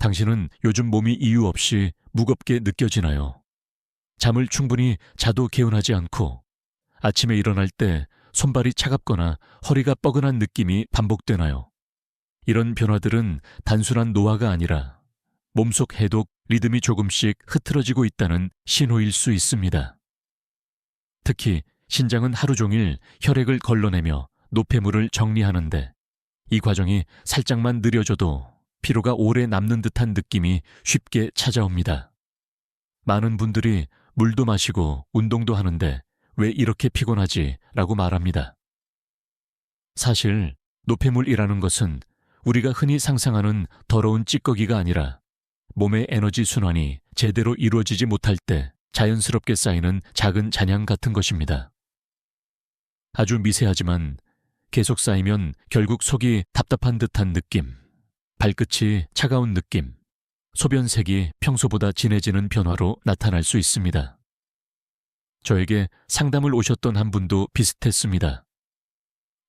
당신은 요즘 몸이 이유 없이 무겁게 느껴지나요? 잠을 충분히 자도 개운하지 않고 아침에 일어날 때 손발이 차갑거나 허리가 뻐근한 느낌이 반복되나요? 이런 변화들은 단순한 노화가 아니라 몸속 해독 리듬이 조금씩 흐트러지고 있다는 신호일 수 있습니다. 특히 신장은 하루 종일 혈액을 걸러내며 노폐물을 정리하는데 이 과정이 살짝만 느려져도 피로가 오래 남는 듯한 느낌이 쉽게 찾아옵니다. 많은 분들이 물도 마시고 운동도 하는데 왜 이렇게 피곤하지? 라고 말합니다. 사실 노폐물이라는 것은 우리가 흔히 상상하는 더러운 찌꺼기가 아니라 몸의 에너지 순환이 제대로 이루어지지 못할 때 자연스럽게 쌓이는 작은 잔향 같은 것입니다. 아주 미세하지만 계속 쌓이면 결국 속이 답답한 듯한 느낌, 발끝이 차가운 느낌, 소변색이 평소보다 진해지는 변화로 나타날 수 있습니다. 저에게 상담을 오셨던 한 분도 비슷했습니다.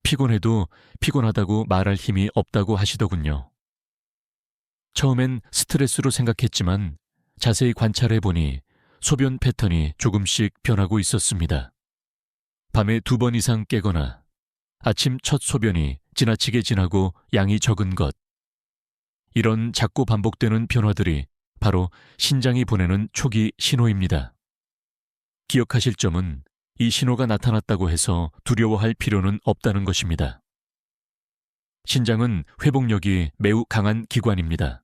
피곤해도 피곤하다고 말할 힘이 없다고 하시더군요. 처음엔 스트레스로 생각했지만 자세히 관찰해 보니 소변 패턴이 조금씩 변하고 있었습니다. 밤에 두 번 이상 깨거나 아침 첫 소변이 지나치게 지나고 양이 적은 것. 이런 작고 반복되는 변화들이 바로 신장이 보내는 초기 신호입니다. 기억하실 점은 이 신호가 나타났다고 해서 두려워할 필요는 없다는 것입니다. 신장은 회복력이 매우 강한 기관입니다.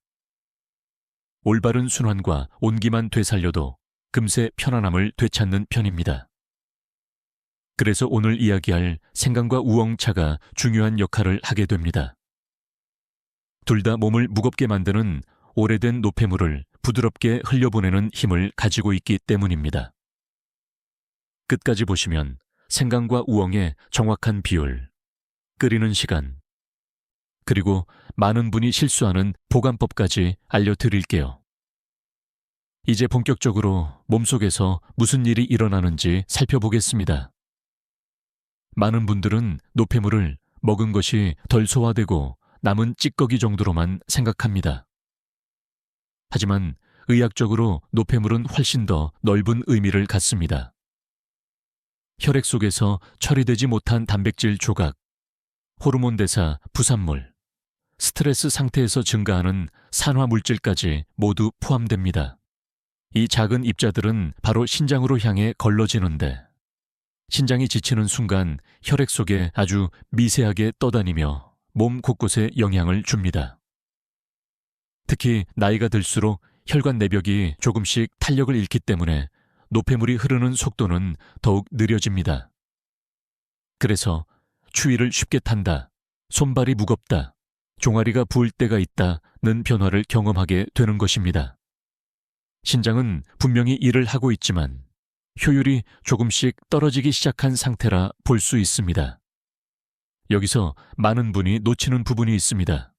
올바른 순환과 온기만 되살려도 금세 편안함을 되찾는 편입니다. 그래서 오늘 이야기할 생강과 우엉차가 중요한 역할을 하게 됩니다. 둘 다 몸을 무겁게 만드는 오래된 노폐물을 부드럽게 흘려보내는 힘을 가지고 있기 때문입니다. 끝까지 보시면 생강과 우엉의 정확한 비율, 끓이는 시간, 그리고 많은 분이 실수하는 보관법까지 알려드릴게요. 이제 본격적으로 몸속에서 무슨 일이 일어나는지 살펴보겠습니다. 많은 분들은 노폐물을 먹은 것이 덜 소화되고 남은 찌꺼기 정도로만 생각합니다. 하지만 의학적으로 노폐물은 훨씬 더 넓은 의미를 갖습니다. 혈액 속에서 처리되지 못한 단백질 조각, 호르몬 대사 부산물, 스트레스 상태에서 증가하는 산화 물질까지 모두 포함됩니다. 이 작은 입자들은 바로 신장으로 향해 걸러지는데 신장이 지치는 순간 혈액 속에 아주 미세하게 떠다니며 몸 곳곳에 영향을 줍니다. 특히 나이가 들수록 혈관 내벽이 조금씩 탄력을 잃기 때문에 노폐물이 흐르는 속도는 더욱 느려집니다. 그래서 추위를 쉽게 탄다, 손발이 무겁다, 종아리가 부을 때가 있다는 변화를 경험하게 되는 것입니다. 신장은 분명히 일을 하고 있지만 효율이 조금씩 떨어지기 시작한 상태라 볼 수 있습니다. 여기서 많은 분이 놓치는 부분이 있습니다.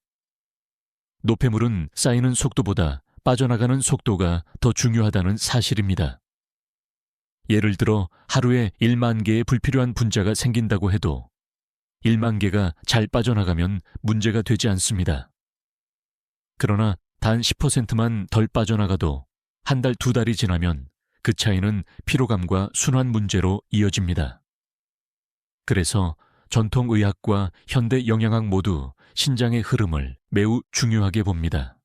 노폐물은 쌓이는 속도보다 빠져나가는 속도가 더 중요하다는 사실입니다. 예를 들어 하루에 1만 개의 불필요한 분자가 생긴다고 해도 1만 개가 잘 빠져나가면 문제가 되지 않습니다. 그러나 단 10%만 덜 빠져나가도 한 달, 두 달이 지나면 그 차이는 피로감과 순환 문제로 이어집니다. 그래서 전통의학과 현대 영양학 모두 신장의 흐름을 매우 중요하게 봅니다.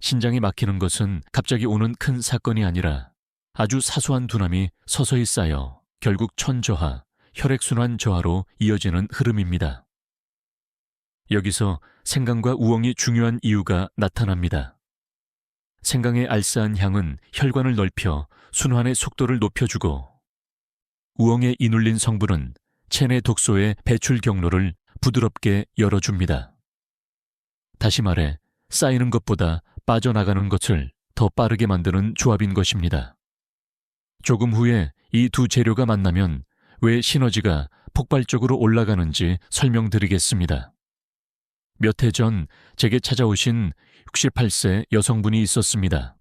신장이 막히는 것은 갑자기 오는 큰 사건이 아니라 아주 사소한 두남이 서서히 쌓여 결국 천저하, 혈액순환 저하로 이어지는 흐름입니다. 여기서 생강과 우엉이 중요한 이유가 나타납니다. 생강의 알싸한 향은 혈관을 넓혀 순환의 속도를 높여주고 우엉의 이눌린 성분은 체내 독소의 배출 경로를 부드럽게 열어줍니다. 다시 말해 쌓이는 것보다 빠져나가는 것을 더 빠르게 만드는 조합인 것입니다. 조금 후에 이 두 재료가 만나면 왜 시너지가 폭발적으로 올라가는지 설명드리겠습니다. 몇 해 전 제게 찾아오신 68세 여성분이 있었습니다.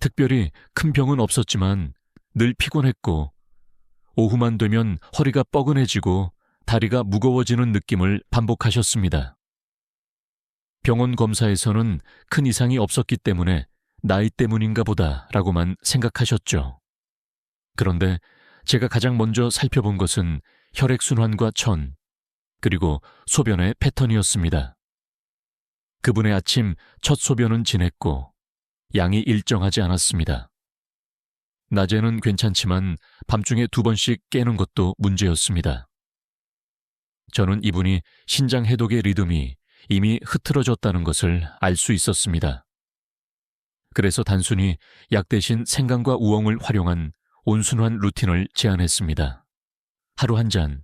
특별히 큰 병은 없었지만 늘 피곤했고 오후만 되면 허리가 뻐근해지고 다리가 무거워지는 느낌을 반복하셨습니다. 병원 검사에서는 큰 이상이 없었기 때문에 나이 때문인가 보다라고만 생각하셨죠. 그런데 제가 가장 먼저 살펴본 것은 혈액순환과 천, 그리고 소변의 패턴이었습니다. 그분의 아침 첫 소변은 진했고 양이 일정하지 않았습니다. 낮에는 괜찮지만 밤중에 두 번씩 깨는 것도 문제였습니다. 저는 이분이 신장 해독의 리듬이 이미 흐트러졌다는 것을 알 수 있었습니다. 그래서 단순히 약 대신 생강과 우엉을 활용한 온순한 루틴을 제안했습니다. 하루 한 잔.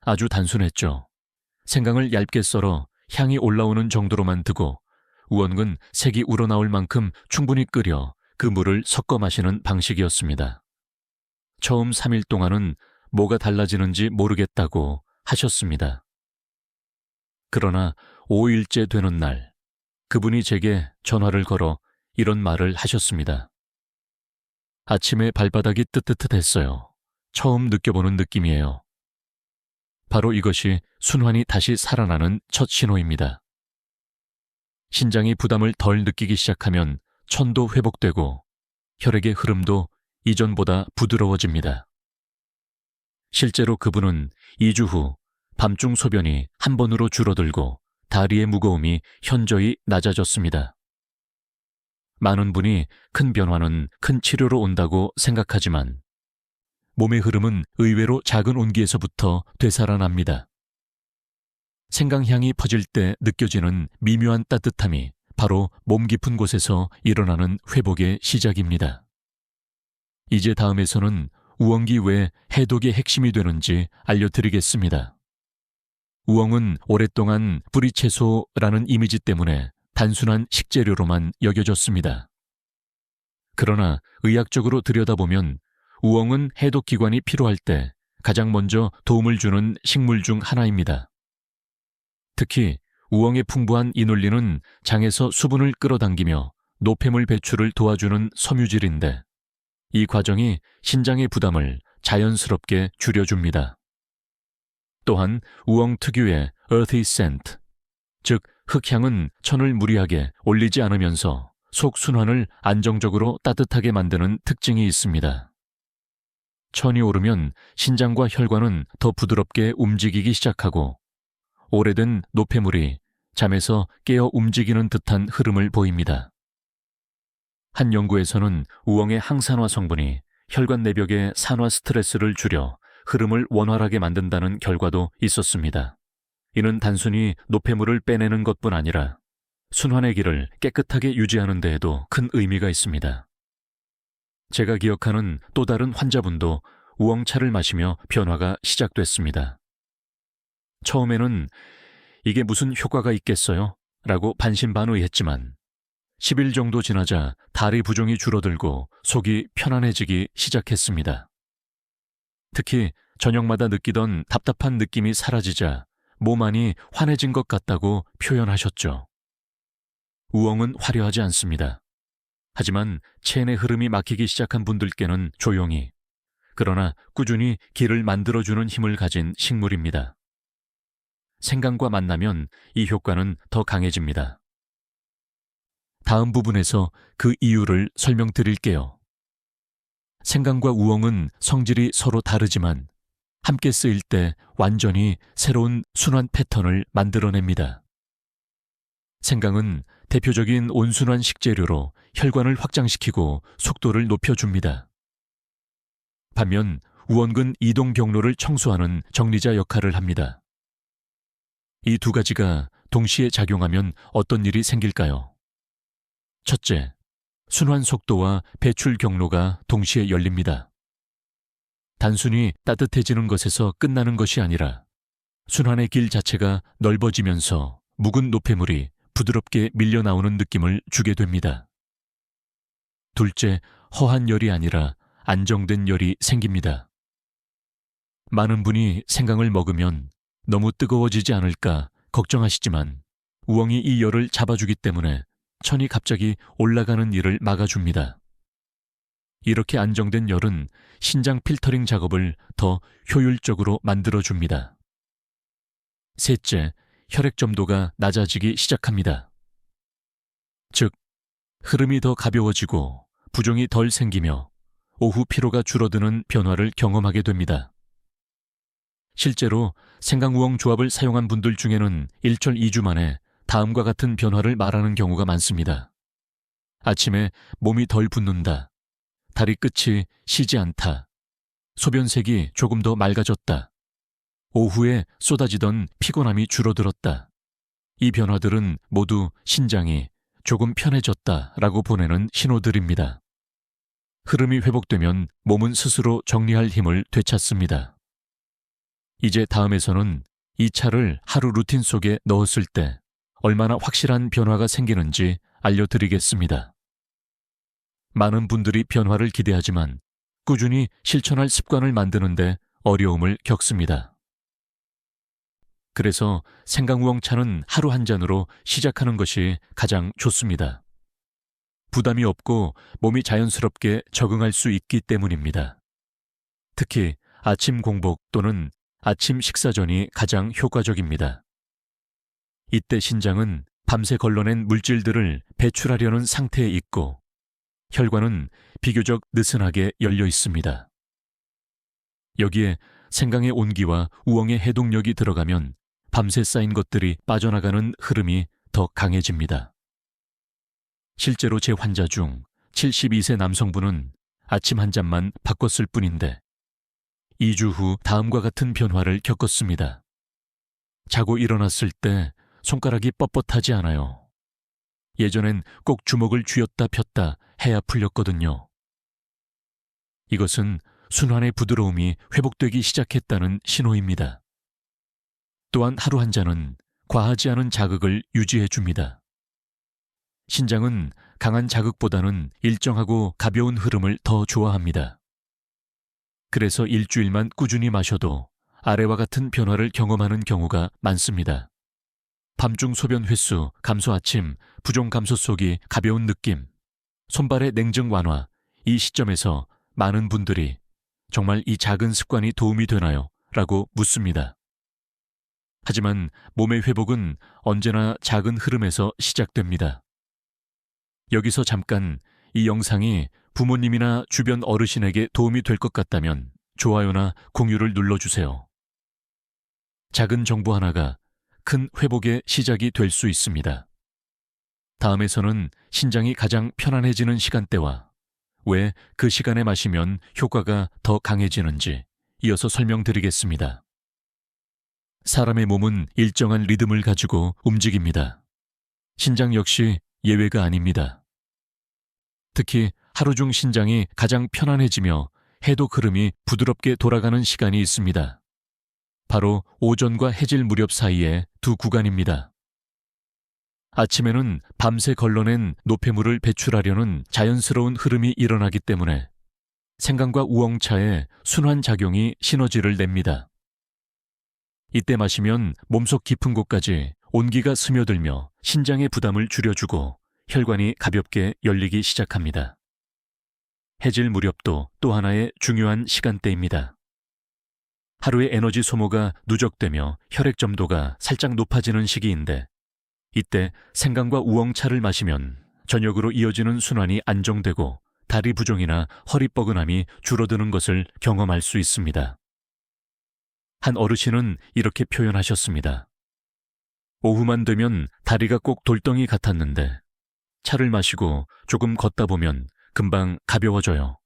아주 단순했죠. 생강을 얇게 썰어 향이 올라오는 정도로만 두고 우엉은 색이 우러나올 만큼 충분히 끓여 그 물을 섞어 마시는 방식이었습니다. 처음 3일 동안은 뭐가 달라지는지 모르겠다고 하셨습니다. 그러나 5일째 되는 날, 그분이 제게 전화를 걸어 이런 말을 하셨습니다. 아침에 발바닥이 뜨뜻했어요. 처음 느껴보는 느낌이에요. 바로 이것이 순환이 다시 살아나는 첫 신호입니다. 신장이 부담을 덜 느끼기 시작하면 천도 회복되고 혈액의 흐름도 이전보다 부드러워집니다. 실제로 그분은 2주 후 밤중 소변이 한 번으로 줄어들고 다리의 무거움이 현저히 낮아졌습니다. 많은 분이 큰 변화는 큰 치료로 온다고 생각하지만 몸의 흐름은 의외로 작은 온기에서부터 되살아납니다. 생강향이 퍼질 때 느껴지는 미묘한 따뜻함이 바로 몸 깊은 곳에서 일어나는 회복의 시작입니다. 이제 다음에서는 우엉기 왜 해독의 핵심이 되는지 알려드리겠습니다. 우엉은 오랫동안 뿌리채소라는 이미지 때문에 단순한 식재료로만 여겨졌습니다. 그러나 의학적으로 들여다보면 우엉은 해독 기관이 필요할 때 가장 먼저 도움을 주는 식물 중 하나입니다. 특히 우엉의 풍부한 이눌리는 장에서 수분을 끌어당기며 노폐물 배출을 도와주는 섬유질인데 이 과정이 신장의 부담을 자연스럽게 줄여줍니다. 또한 우엉 특유의 earthy scent, 즉 흙향은 천을 무리하게 올리지 않으면서 속 순환을 안정적으로 따뜻하게 만드는 특징이 있습니다. 천이 오르면 신장과 혈관은 더 부드럽게 움직이기 시작하고 오래된 노폐물이 잠에서 깨어 움직이는 듯한 흐름을 보입니다. 한 연구에서는 우엉의 항산화 성분이 혈관 내벽의 산화 스트레스를 줄여 흐름을 원활하게 만든다는 결과도 있었습니다. 이는 단순히 노폐물을 빼내는 것뿐 아니라 순환의 길을 깨끗하게 유지하는 데에도 큰 의미가 있습니다. 제가 기억하는 또 다른 환자분도 우엉차를 마시며 변화가 시작됐습니다. 처음에는 이게 무슨 효과가 있겠어요? 라고 반신반의했지만 10일 정도 지나자 다리 부종이 줄어들고 속이 편안해지기 시작했습니다. 특히 저녁마다 느끼던 답답한 느낌이 사라지자 몸 안이 환해진 것 같다고 표현하셨죠. 우엉은 화려하지 않습니다. 하지만 체내 흐름이 막히기 시작한 분들께는 조용히, 그러나 꾸준히 길을 만들어주는 힘을 가진 식물입니다. 생강과 만나면 이 효과는 더 강해집니다. 다음 부분에서 그 이유를 설명드릴게요. 생강과 우엉은 성질이 서로 다르지만 함께 쓰일 때 완전히 새로운 순환 패턴을 만들어냅니다. 생강은 대표적인 온순환 식재료로 혈관을 확장시키고 속도를 높여줍니다. 반면 우원근 이동 경로를 청소하는 정리자 역할을 합니다. 이 두 가지가 동시에 작용하면 어떤 일이 생길까요? 첫째, 순환 속도와 배출 경로가 동시에 열립니다. 단순히 따뜻해지는 것에서 끝나는 것이 아니라 순환의 길 자체가 넓어지면서 묵은 노폐물이 부드럽게 밀려 나오는 느낌을 주게 됩니다. 둘째, 허한 열이 아니라 안정된 열이 생깁니다. 많은 분이 생강을 먹으면 너무 뜨거워지지 않을까 걱정하시지만 우엉이 이 열을 잡아주기 때문에 천이 갑자기 올라가는 일을 막아줍니다. 이렇게 안정된 열은 신장 필터링 작업을 더 효율적으로 만들어줍니다. 셋째, 혈액 점도가 낮아지기 시작합니다. 흐름이 더 가벼워지고 부종이 덜 생기며 오후 피로가 줄어드는 변화를 경험하게 됩니다. 실제로 생강우엉 조합을 사용한 분들 중에는 일절 2주 만에 다음과 같은 변화를 말하는 경우가 많습니다. 아침에 몸이 덜 붓는다. 다리 끝이 시지 않다. 소변색이 조금 더 맑아졌다. 오후에 쏟아지던 피곤함이 줄어들었다. 이 변화들은 모두 신장이 조금 편해졌다 라고 보내는 신호들입니다. 흐름이 회복되면 몸은 스스로 정리할 힘을 되찾습니다. 이제 다음에서는 이 차를 하루 루틴 속에 넣었을 때 얼마나 확실한 변화가 생기는지 알려드리겠습니다. 많은 분들이 변화를 기대하지만 꾸준히 실천할 습관을 만드는데 어려움을 겪습니다. 그래서 생강우엉차는 하루 한 잔으로 시작하는 것이 가장 좋습니다. 부담이 없고 몸이 자연스럽게 적응할 수 있기 때문입니다. 특히 아침 공복 또는 아침 식사 전이 가장 효과적입니다. 이때 신장은 밤새 걸러낸 물질들을 배출하려는 상태에 있고 혈관은 비교적 느슨하게 열려 있습니다. 여기에 생강의 온기와 우엉의 해독력이 들어가면 밤새 쌓인 것들이 빠져나가는 흐름이 더 강해집니다. 실제로 제 환자 중 72세 남성분은 아침 한 잔만 바꿨을 뿐인데 2주 후 다음과 같은 변화를 겪었습니다. 자고 일어났을 때 손가락이 뻣뻣하지 않아요. 예전엔 꼭 주먹을 쥐었다 폈다 해야 풀렸거든요. 이것은 순환의 부드러움이 회복되기 시작했다는 신호입니다. 또한 하루 한 잔은 과하지 않은 자극을 유지해 줍니다. 신장은 강한 자극보다는 일정하고 가벼운 흐름을 더 좋아합니다. 그래서 일주일만 꾸준히 마셔도 아래와 같은 변화를 경험하는 경우가 많습니다. 밤중 소변 횟수, 감소 아침, 부종 감소 속이 가벼운 느낌, 손발의 냉정 완화, 이 시점에서 많은 분들이 정말 이 작은 습관이 도움이 되나요? 라고 묻습니다. 하지만 몸의 회복은 언제나 작은 흐름에서 시작됩니다. 여기서 잠깐 이 영상이 부모님이나 주변 어르신에게 도움이 될 것 같다면 좋아요나 공유를 눌러주세요. 작은 정보 하나가 큰 회복의 시작이 될 수 있습니다. 다음에서는 신장이 가장 편안해지는 시간대와 왜 그 시간에 마시면 효과가 더 강해지는지 이어서 설명드리겠습니다. 사람의 몸은 일정한 리듬을 가지고 움직입니다. 신장 역시 예외가 아닙니다. 특히 하루 중 신장이 가장 편안해지며 해독 흐름이 부드럽게 돌아가는 시간이 있습니다. 바로 오전과 해질 무렵 사이의 두 구간입니다. 아침에는 밤새 걸러낸 노폐물을 배출하려는 자연스러운 흐름이 일어나기 때문에 생강과 우엉차의 순환 작용이 시너지를 냅니다. 이때 마시면 몸속 깊은 곳까지 온기가 스며들며 신장의 부담을 줄여주고 혈관이 가볍게 열리기 시작합니다. 해질 무렵도 또 하나의 중요한 시간대입니다. 하루의 에너지 소모가 누적되며 혈액 점도가 살짝 높아지는 시기인데 이때 생강과 우엉차를 마시면 저녁으로 이어지는 순환이 안정되고 다리 부종이나 허리 뻐근함이 줄어드는 것을 경험할 수 있습니다. 한 어르신은 이렇게 표현하셨습니다. 오후만 되면 다리가 꼭 돌덩이 같았는데 차를 마시고 조금 걷다 보면 금방 가벼워져요.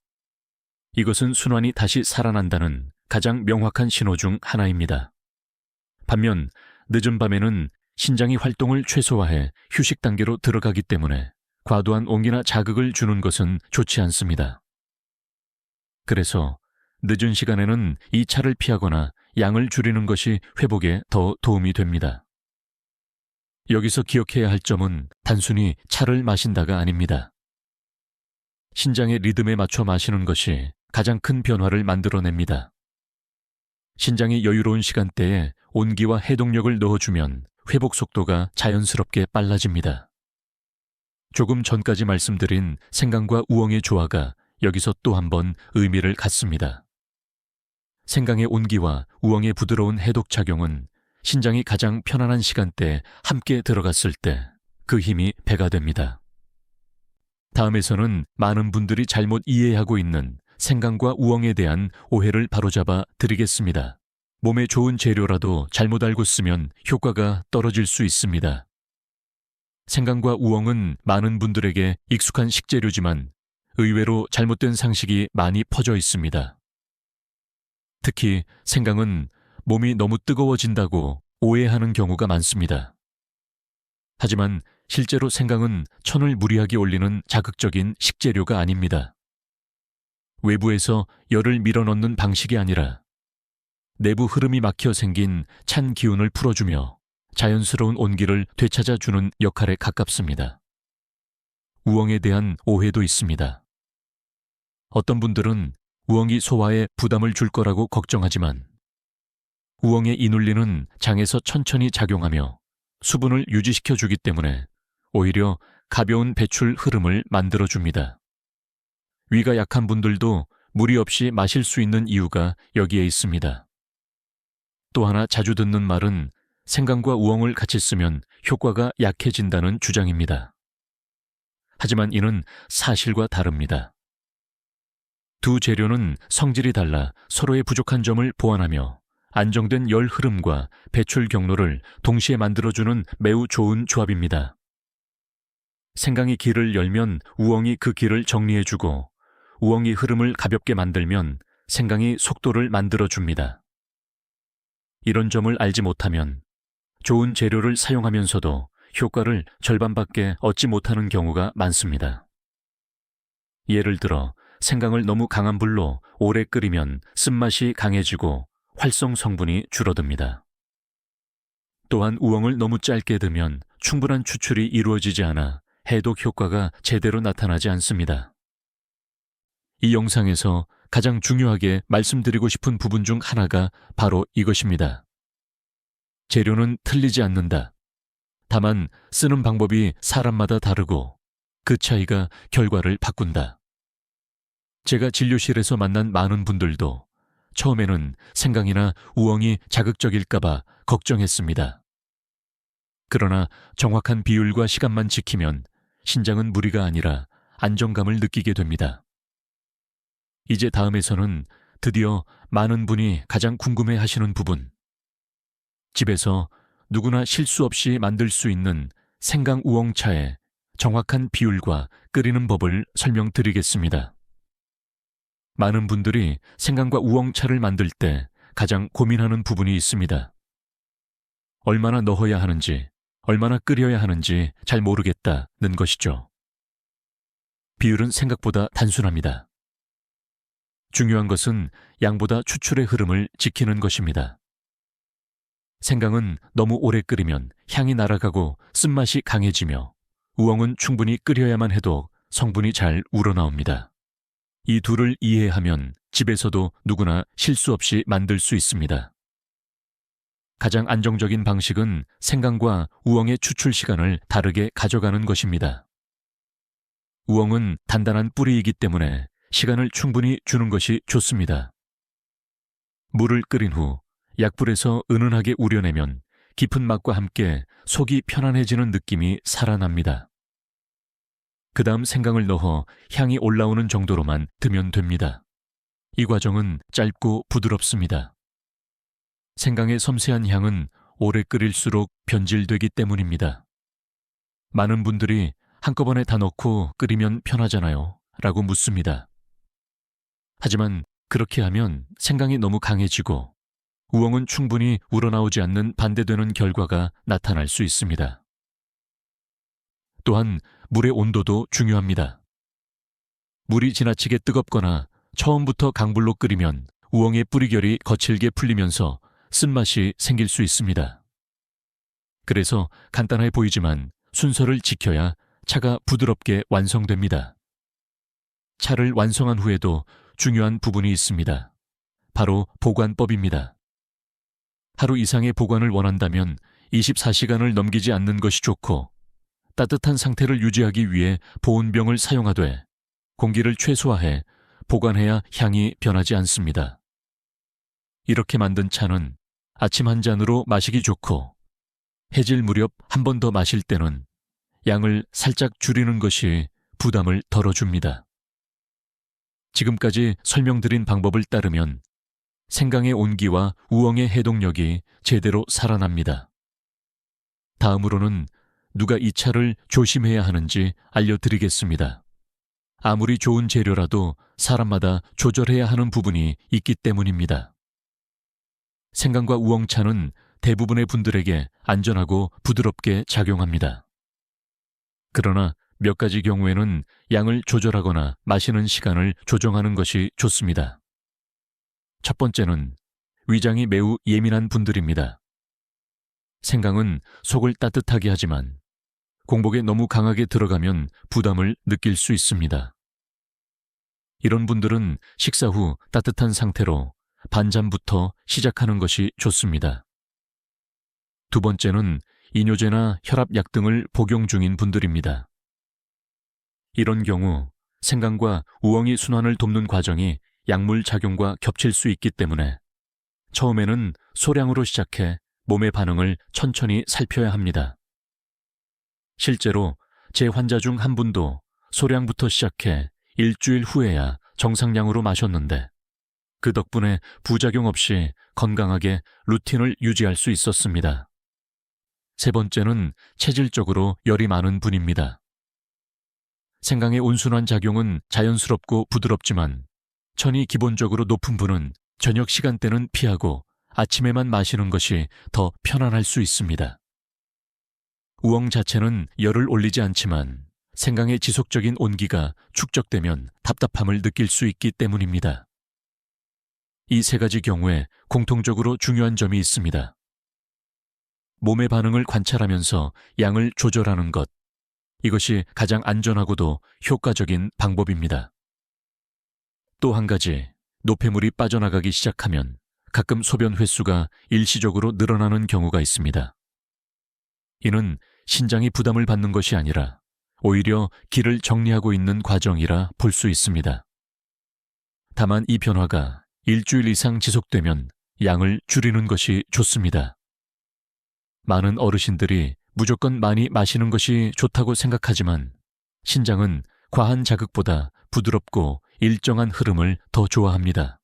이것은 순환이 다시 살아난다는 가장 명확한 신호 중 하나입니다. 반면 늦은 밤에는 신장이 활동을 최소화해 휴식 단계로 들어가기 때문에 과도한 온기나 자극을 주는 것은 좋지 않습니다. 그래서 늦은 시간에는 이 차를 피하거나 양을 줄이는 것이 회복에 더 도움이 됩니다. 여기서 기억해야 할 점은 단순히 차를 마신다가 아닙니다. 신장의 리듬에 맞춰 마시는 것이 가장 큰 변화를 만들어냅니다. 신장이 여유로운 시간대에 온기와 해독력을 넣어주면 회복 속도가 자연스럽게 빨라집니다. 조금 전까지 말씀드린 생강과 우엉의 조화가 여기서 또 한 번 의미를 갖습니다. 생강의 온기와 우엉의 부드러운 해독 작용은 신장이 가장 편안한 시간대에 함께 들어갔을 때 그 힘이 배가 됩니다. 다음에서는 많은 분들이 잘못 이해하고 있는 생강과 우엉에 대한 오해를 바로잡아 드리겠습니다. 몸에 좋은 재료라도 잘못 알고 쓰면 효과가 떨어질 수 있습니다. 생강과 우엉은 많은 분들에게 익숙한 식재료지만 의외로 잘못된 상식이 많이 퍼져 있습니다. 특히 생강은 몸이 너무 뜨거워진다고 오해하는 경우가 많습니다. 하지만 실제로 생강은 천을 무리하게 올리는 자극적인 식재료가 아닙니다. 외부에서 열을 밀어넣는 방식이 아니라 내부 흐름이 막혀 생긴 찬 기운을 풀어주며 자연스러운 온기를 되찾아주는 역할에 가깝습니다. 우엉에 대한 오해도 있습니다. 어떤 분들은 우엉이 소화에 부담을 줄 거라고 걱정하지만 우엉의 이눌리는 장에서 천천히 작용하며 수분을 유지시켜 주기 때문에 오히려 가벼운 배출 흐름을 만들어 줍니다. 위가 약한 분들도 무리 없이 마실 수 있는 이유가 여기에 있습니다. 또 하나 자주 듣는 말은 생강과 우엉을 같이 쓰면 효과가 약해진다는 주장입니다. 하지만 이는 사실과 다릅니다. 두 재료는 성질이 달라 서로의 부족한 점을 보완하며 안정된 열 흐름과 배출 경로를 동시에 만들어주는 매우 좋은 조합입니다. 생강이 길을 열면 우엉이 그 길을 정리해주고 우엉이 흐름을 가볍게 만들면 생강이 속도를 만들어줍니다. 이런 점을 알지 못하면 좋은 재료를 사용하면서도 효과를 절반밖에 얻지 못하는 경우가 많습니다. 예를 들어 생강을 너무 강한 불로 오래 끓이면 쓴맛이 강해지고 활성 성분이 줄어듭니다. 또한 우엉을 너무 짧게 두면 충분한 추출이 이루어지지 않아 해독 효과가 제대로 나타나지 않습니다. 이 영상에서 가장 중요하게 말씀드리고 싶은 부분 중 하나가 바로 이것입니다. 재료는 틀리지 않는다. 다만 쓰는 방법이 사람마다 다르고 그 차이가 결과를 바꾼다. 제가 진료실에서 만난 많은 분들도 처음에는 생강이나 우엉이 자극적일까봐 걱정했습니다. 그러나 정확한 비율과 시간만 지키면 신장은 무리가 아니라 안정감을 느끼게 됩니다. 이제 다음에서는 드디어 많은 분이 가장 궁금해 하시는 부분. 집에서 누구나 실수 없이 만들 수 있는 생강 우엉차의 정확한 비율과 끓이는 법을 설명드리겠습니다. 많은 분들이 생강과 우엉차를 만들 때 가장 고민하는 부분이 있습니다. 얼마나 넣어야 하는지, 얼마나 끓여야 하는지 잘 모르겠다는 것이죠. 비율은 생각보다 단순합니다. 중요한 것은 양보다 추출의 흐름을 지키는 것입니다. 생강은 너무 오래 끓이면 향이 날아가고 쓴맛이 강해지며 우엉은 충분히 끓여야만 해도 성분이 잘 우러나옵니다. 이 둘을 이해하면 집에서도 누구나 실수 없이 만들 수 있습니다. 가장 안정적인 방식은 생강과 우엉의 추출 시간을 다르게 가져가는 것입니다. 우엉은 단단한 뿌리이기 때문에 시간을 충분히 주는 것이 좋습니다. 물을 끓인 후 약불에서 은은하게 우려내면 깊은 맛과 함께 속이 편안해지는 느낌이 살아납니다. 그 다음 생강을 넣어 향이 올라오는 정도로만 드면 됩니다. 이 과정은 짧고 부드럽습니다. 생강의 섬세한 향은 오래 끓일수록 변질되기 때문입니다. 많은 분들이 한꺼번에 다 넣고 끓이면 편하잖아요. 라고 묻습니다. 하지만 그렇게 하면 생강이 너무 강해지고 우엉은 충분히 우러나오지 않는 반대되는 결과가 나타날 수 있습니다. 또한 물의 온도도 중요합니다. 물이 지나치게 뜨겁거나 처음부터 강불로 끓이면 우엉의 뿌리결이 거칠게 풀리면서 쓴맛이 생길 수 있습니다. 그래서 간단해 보이지만 순서를 지켜야 차가 부드럽게 완성됩니다. 차를 완성한 후에도 중요한 부분이 있습니다. 바로 보관법입니다. 하루 이상의 보관을 원한다면 24시간을 넘기지 않는 것이 좋고 따뜻한 상태를 유지하기 위해 보온병을 사용하되 공기를 최소화해 보관해야 향이 변하지 않습니다. 이렇게 만든 차는 아침 한 잔으로 마시기 좋고 해질 무렵 한 번 더 마실 때는 양을 살짝 줄이는 것이 부담을 덜어줍니다. 지금까지 설명드린 방법을 따르면 생강의 온기와 우엉의 해독력이 제대로 살아납니다. 다음으로는 누가 이 차를 조심해야 하는지 알려드리겠습니다. 아무리 좋은 재료라도 사람마다 조절해야 하는 부분이 있기 때문입니다. 생강과 우엉차는 대부분의 분들에게 안전하고 부드럽게 작용합니다. 그러나 몇 가지 경우에는 양을 조절하거나 마시는 시간을 조정하는 것이 좋습니다. 첫 번째는 위장이 매우 예민한 분들입니다. 생강은 속을 따뜻하게 하지만 공복에 너무 강하게 들어가면 부담을 느낄 수 있습니다. 이런 분들은 식사 후 따뜻한 상태로 반잠부터 시작하는 것이 좋습니다. 두 번째는 이뇨제나 혈압약 등을 복용 중인 분들입니다. 이런 경우 생강과 우엉이 순환을 돕는 과정이 약물 작용과 겹칠 수 있기 때문에 처음에는 소량으로 시작해 몸의 반응을 천천히 살펴야 합니다. 실제로 제 환자 중 한 분도 소량부터 시작해 일주일 후에야 정상량으로 마셨는데 그 덕분에 부작용 없이 건강하게 루틴을 유지할 수 있었습니다. 세 번째는 체질적으로 열이 많은 분입니다. 생강의 온순한 작용은 자연스럽고 부드럽지만 천이 기본적으로 높은 분은 저녁 시간대는 피하고 아침에만 마시는 것이 더 편안할 수 있습니다. 우엉 자체는 열을 올리지 않지만 생강의 지속적인 온기가 축적되면 답답함을 느낄 수 있기 때문입니다. 이 세 가지 경우에 공통적으로 중요한 점이 있습니다. 몸의 반응을 관찰하면서 양을 조절하는 것. 이것이 가장 안전하고도 효과적인 방법입니다. 또 한 가지, 노폐물이 빠져나가기 시작하면 가끔 소변 횟수가 일시적으로 늘어나는 경우가 있습니다. 이는 신장이 부담을 받는 것이 아니라 오히려 기를 정리하고 있는 과정이라 볼 수 있습니다. 다만 이 변화가 일주일 이상 지속되면 양을 줄이는 것이 좋습니다. 많은 어르신들이 무조건 많이 마시는 것이 좋다고 생각하지만 신장은 과한 자극보다 부드럽고 일정한 흐름을 더 좋아합니다.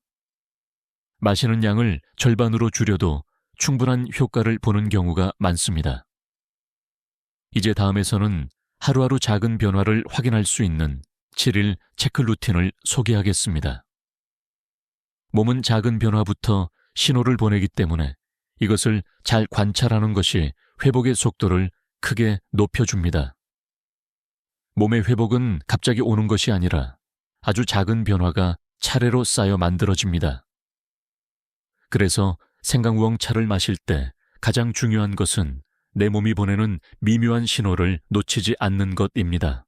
마시는 양을 절반으로 줄여도 충분한 효과를 보는 경우가 많습니다. 이제 다음에서는 하루하루 작은 변화를 확인할 수 있는 7일 체크 루틴을 소개하겠습니다. 몸은 작은 변화부터 신호를 보내기 때문에 이것을 잘 관찰하는 것이 회복의 속도를 크게 높여줍니다. 몸의 회복은 갑자기 오는 것이 아니라 아주 작은 변화가 차례로 쌓여 만들어집니다. 그래서 생강우엉 차를 마실 때 가장 중요한 것은 내 몸이 보내는 미묘한 신호를 놓치지 않는 것입니다.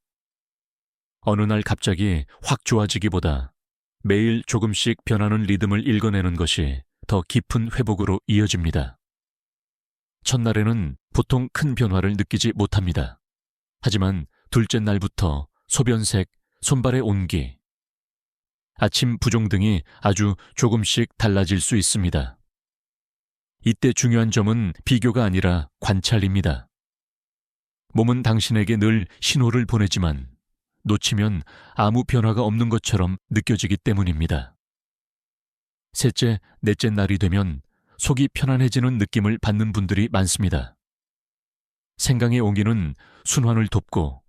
어느 날 갑자기 확 좋아지기보다 매일 조금씩 변하는 리듬을 읽어내는 것이 더 깊은 회복으로 이어집니다. 첫날에는 보통 큰 변화를 느끼지 못합니다. 하지만 둘째 날부터 소변색, 손발의 온기, 아침 부종 등이 아주 조금씩 달라질 수 있습니다. 이때 중요한 점은 비교가 아니라 관찰입니다. 몸은 당신에게 늘 신호를 보내지만 놓치면 아무 변화가 없는 것처럼 느껴지기 때문입니다. 셋째, 넷째 날이 되면 속이 편안해지는 느낌을 받는 분들이 많습니다. 생강의 옹기는 순환을 돕고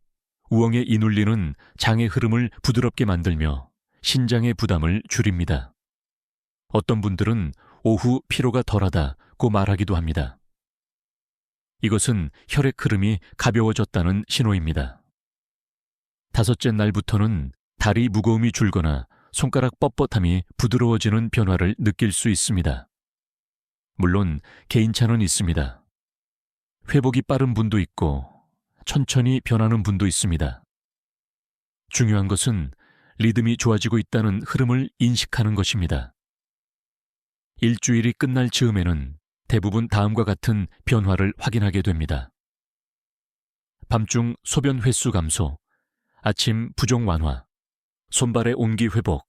우엉의 이눌리는 장의 흐름을 부드럽게 만들며 신장의 부담을 줄입니다. 어떤 분들은 오후 피로가 덜하다고 말하기도 합니다. 이것은 혈액 흐름이 가벼워졌다는 신호입니다. 다섯째 날부터는 다리 무거움이 줄거나 손가락 뻣뻣함이 부드러워지는 변화를 느낄 수 있습니다. 물론 개인차는 있습니다. 회복이 빠른 분도 있고 천천히 변하는 분도 있습니다. 중요한 것은 리듬이 좋아지고 있다는 흐름을 인식하는 것입니다. 일주일이 끝날 즈음에는 대부분 다음과 같은 변화를 확인하게 됩니다. 밤중 소변 횟수 감소, 아침 부종 완화, 손발의 온기 회복,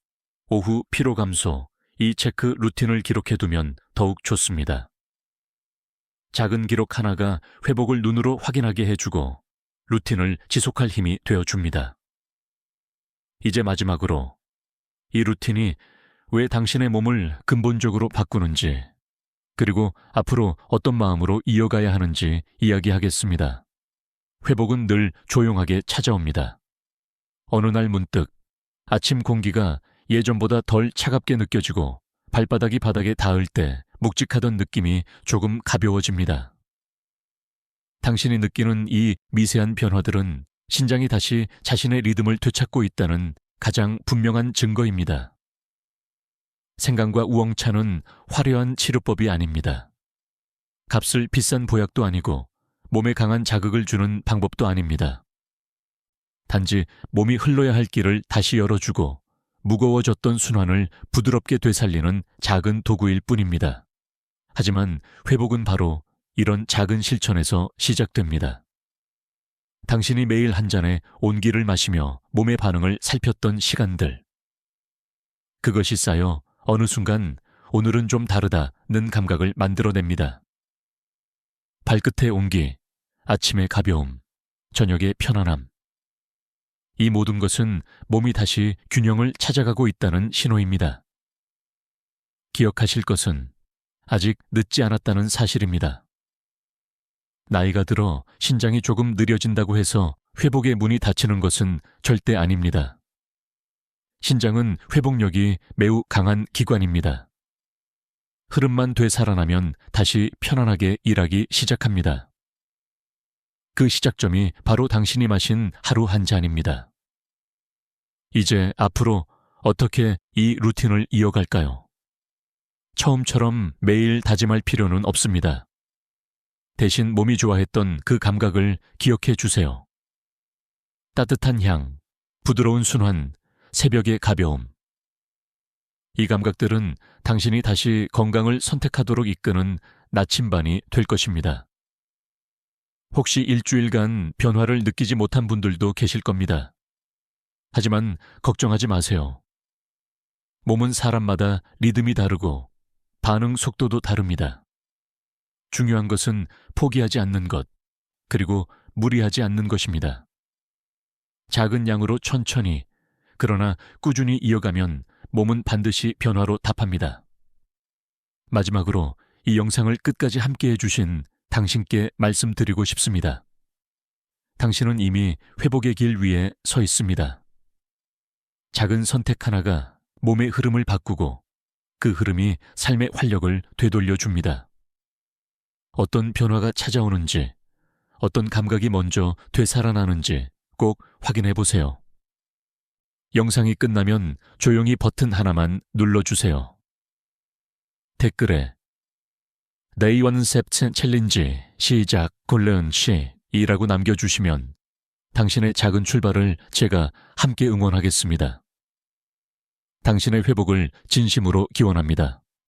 오후 피로 감소, 이 체크 루틴을 기록해 두면 더욱 좋습니다. 작은 기록 하나가 회복을 눈으로 확인하게 해주고 루틴을 지속할 힘이 되어줍니다. 이제 마지막으로 이 루틴이 왜 당신의 몸을 근본적으로 바꾸는지, 그리고 앞으로 어떤 마음으로 이어가야 하는지 이야기하겠습니다. 회복은 늘 조용하게 찾아옵니다. 어느 날 문득 아침 공기가 예전보다 덜 차갑게 느껴지고 발바닥이 바닥에 닿을 때 묵직하던 느낌이 조금 가벼워집니다. 당신이 느끼는 이 미세한 변화들은 신장이 다시 자신의 리듬을 되찾고 있다는 가장 분명한 증거입니다. 생강과 우엉차는 화려한 치료법이 아닙니다. 값을 비싼 보약도 아니고 몸에 강한 자극을 주는 방법도 아닙니다. 단지 몸이 흘러야 할 길을 다시 열어주고 무거워졌던 순환을 부드럽게 되살리는 작은 도구일 뿐입니다. 하지만 회복은 바로 이런 작은 실천에서 시작됩니다. 당신이 매일 한 잔의 온기를 마시며 몸의 반응을 살폈던 시간들. 그것이 쌓여 어느 순간 오늘은 좀 다르다는 감각을 만들어냅니다. 발끝의 온기, 아침의 가벼움, 저녁의 편안함. 이 모든 것은 몸이 다시 균형을 찾아가고 있다는 신호입니다. 기억하실 것은 아직 늦지 않았다는 사실입니다. 나이가 들어 신장이 조금 느려진다고 해서 회복의 문이 닫히는 것은 절대 아닙니다. 신장은 회복력이 매우 강한 기관입니다. 흐름만 되살아나면 다시 편안하게 일하기 시작합니다. 그 시작점이 바로 당신이 마신 하루 한 잔입니다. 이제 앞으로 어떻게 이 루틴을 이어갈까요? 처음처럼 매일 다짐할 필요는 없습니다. 대신 몸이 좋아했던 그 감각을 기억해 주세요. 따뜻한 향, 부드러운 순환, 새벽의 가벼움. 이 감각들은 당신이 다시 건강을 선택하도록 이끄는 나침반이 될 것입니다. 혹시 일주일간 변화를 느끼지 못한 분들도 계실 겁니다. 하지만 걱정하지 마세요. 몸은 사람마다 리듬이 다르고 반응 속도도 다릅니다. 중요한 것은 포기하지 않는 것, 그리고 무리하지 않는 것입니다. 작은 양으로 천천히, 그러나 꾸준히 이어가면 몸은 반드시 변화로 답합니다. 마지막으로 이 영상을 끝까지 함께 해주신 당신께 말씀드리고 싶습니다. 당신은 이미 회복의 길 위에 서 있습니다. 작은 선택 하나가 몸의 흐름을 바꾸고 그 흐름이 삶의 활력을 되돌려 줍니다. 어떤 변화가 찾아오는지, 어떤 감각이 먼저 되살아나는지 꼭 확인해 보세요. 영상이 끝나면 조용히 버튼 하나만 눌러주세요. 댓글에 Sept 챌린지 시작 골레은 시이라고 남겨주시면 당신의 작은 출발을 제가 함께 응원하겠습니다. 당신의 회복을 진심으로 기원합니다.